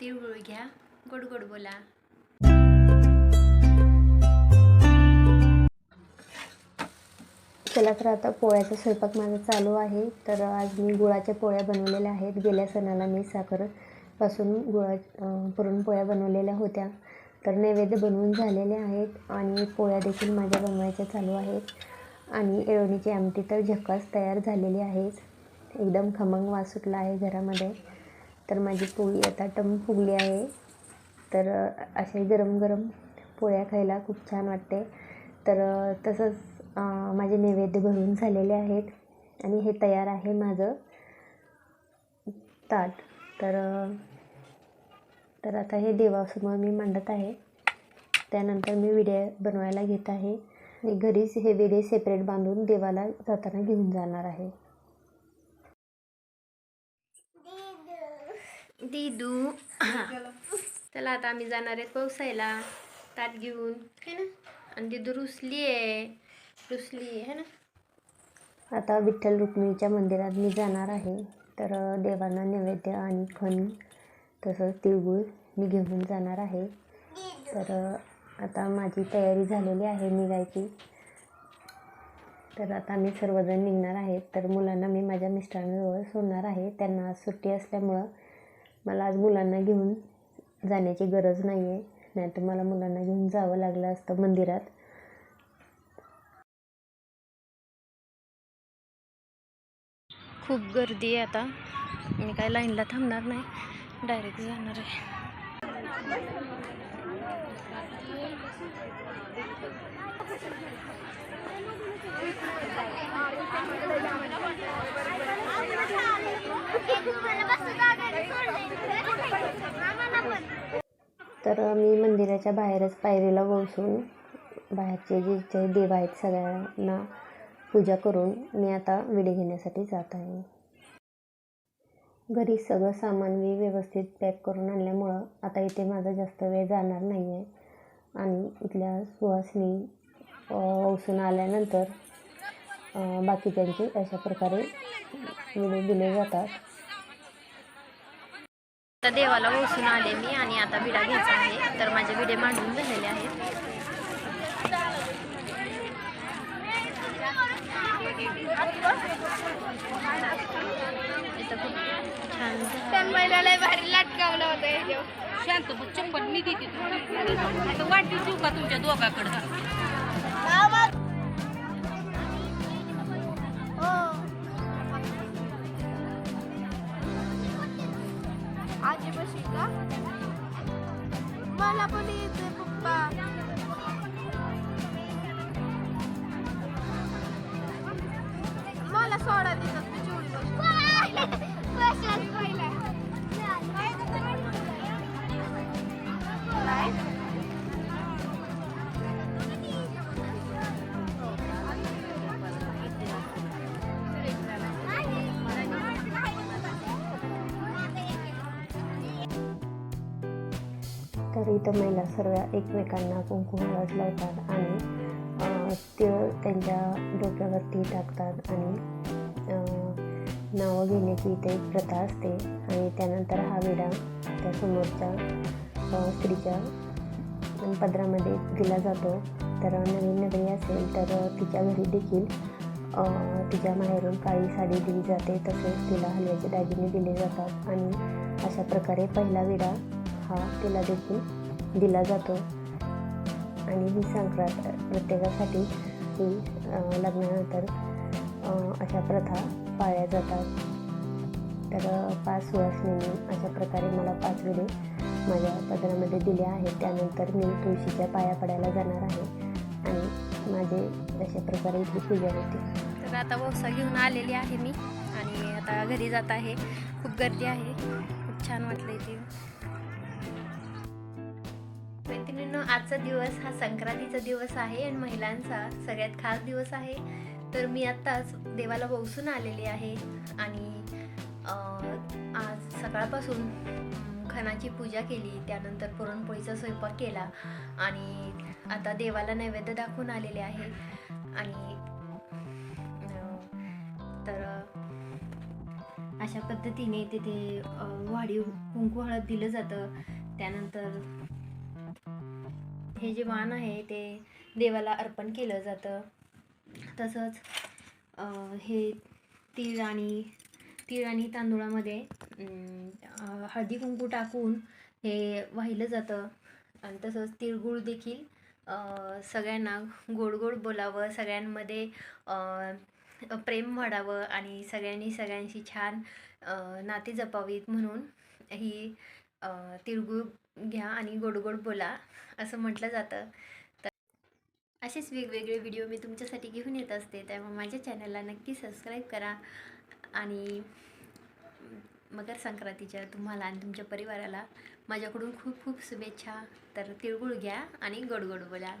तिळगुळ घ्या. गोड गोड बोला. चला तर आता पोळ्याचा स्वयंपाक माझा चालू आहे. तर आज मी गुळाच्या पोळ्या बनवलेल्या आहेत. गेल्या सणाला मी साखरपासून गुळा पुरणपोळ्या बनवलेल्या होत्या. तर नैवेद्य बनवून झालेले आहेत आणि पोळ्या देखील माझ्या बनवायच्या चालू आहेत. आणि एळवणीची आमटी तर झकास तयार झालेली आहेच. एकदम खमंग वास सुटला आहे घरामध्ये. तर माझी पोळी आता टम फुगली आहे. तर असे गरम गरम पोळ्या खायला खूप छान वाटते. तर तसंच माझे नैवेद्य भरून झालेले आहेत आणि हे तयार आहे माझं ताट. तर तर आता हे देवासमोर मी मांडत आहे. त्यानंतर मी विडे बनवायला घेत आहे. मी घरीच हे विडे सेपरेट बांधून देवाला जाताना घेऊन जाणार आहे. दिदू. चला आता आम्ही जाणार आहेत पावसायला. ताट घेऊन है ना? आणि दिदू रुसली आहे. रुसली आहे ना? आता विठ्ठल रुक्मिणीच्या मंदिरात मी जाणार आहे. तर देवांना नैवेद्य आणि खण तसंच तिळगुळ मी घेऊन जाणार आहे. तर आता माझी तयारी झालेली आहे निघायची. तर आता मी सर्वजण निघणार आहेत. तर मुलांना मी माझ्या मिस्टरांजवळ सोडणार आहे. त्यांना सुट्टी असल्यामुळं मला आज मुलांना घेऊन जाण्याची गरज नाही आहे नाहीतर मला मुलांना घेऊन जावं लागलं असतं मंदिरात. खूप गर्दी आहे आता. मी काय लाईनला थांबणार नाही. डायरेक्ट जाणार आहे. तर मी मंदिराच्या बाहेरच पायरीला बसून बाहेरचे जे जे देव आहेत सगळ्यांना पूजा करून मी आता विडे घेण्यासाठी जात आहे. घरी सगळं सामान मी व्यवस्थित पॅक करून आणल्यामुळं आता इथे माझा जास्त वेळ जाणार नाही आहे आणि इथल्या सुहासनी औसून आल्यानंतर बाकी बाकीच्यांचे अशा प्रकारे विडे दिले जातात. आता देवाला ओसून आले मी आणि आता विडा घ्यायचा आहे. तर माझे विडे मांडून झालेले आहेत. शांत बघ चप्पल मी देते तुम्हाला आता वाटी देऊ का तुमच्या दोघाकडं? आजीपाशी का मला पण येते पप्पा मला सोडा देतात मी चिवडी तर इथं महिला सर्व एकमेकांना कुंकुम हळद लावतात आणि ते त्यांच्या डोक्यावरती टाकतात आणि नावं घेण्याची इथे एक प्रथा असते आणि त्यानंतर हा विडा त्या समोरच्या स्त्रीच्या पदरामध्ये दिला जातो. तर नवीन नगरी असेल तर तिच्या घरी देखील तिच्या माहेरून काळी साडी दिली जाते. तसेच तिला हलव्याचे दागिने दिले जातात आणि अशा प्रकारे पहिला विडा हा तिला देखील दिला जातो. आणि ही संक्रांत प्रत्येकासाठी ही लग्नानंतर अशा प्रथा पाळल्या जातात. तर पाच सुवासिनी अशा प्रकारे मला पाच विडे माझ्या पदरामध्ये दिले आहेत. त्यानंतर मी तुळशीच्या पाया पडायला जाणार आहे. आणि माझे अशा प्रकारे इथली पूजा होते. तर आता वसा घेऊन आलेली आहे मी. आणि आता घरी जात आहे. खूप गर्दी आहे. खूप छान वाटलं इथे मैत्रिणींनो आजचा दिवस हा संक्रांतीचा दिवस आहे आणि महिलांचा सगळ्यात खास दिवस आहे. तर मी आत्ताच देवाला बसून आलेली आहे आणि आज सकाळपासून खणाची पूजा केली त्यानंतर पुरणपोळीचा स्वयंपाक केला आणि आता देवाला नैवेद्य दाखवून आलेले आहे. आणि तर अशा पद्धतीने तिथे वाढीव कुंकू हळद दिलं जातं. त्यानंतर हे जे वाण आहे ते देवाला अर्पण केलं जातं. तसंच हे तीळ आणि तीळ आणि तांदूळामध्ये हळदी कुंकू टाकून हे वाहिलं जातं. आणि तसंच तिळगुळ देखील सगळ्यांना गोड गोड बोलावं सगळ्यांमध्ये प्रेम वाढावं आणि सगळ्यांनी सगळ्यांशी छान नाते नाती जपावीत म्हणून ही तिळगुळ घ्या आणि गोडगोड गोड बोला असं म्हटलं जातं. तर असेच वेगवेगळे व्हिडिओ मी तुमच्यासाठी घेऊन येत असते. त्यामुळे माझ्या चॅनलला नक्की सबस्क्राईब करा आणि मकर संक्रांतीच्या तुम्हाला आणि तुमच्या परिवाराला माझ्याकडून खूप खूप शुभेच्छा. तर तिळगुळ घ्या आणि गोडगोड बोला.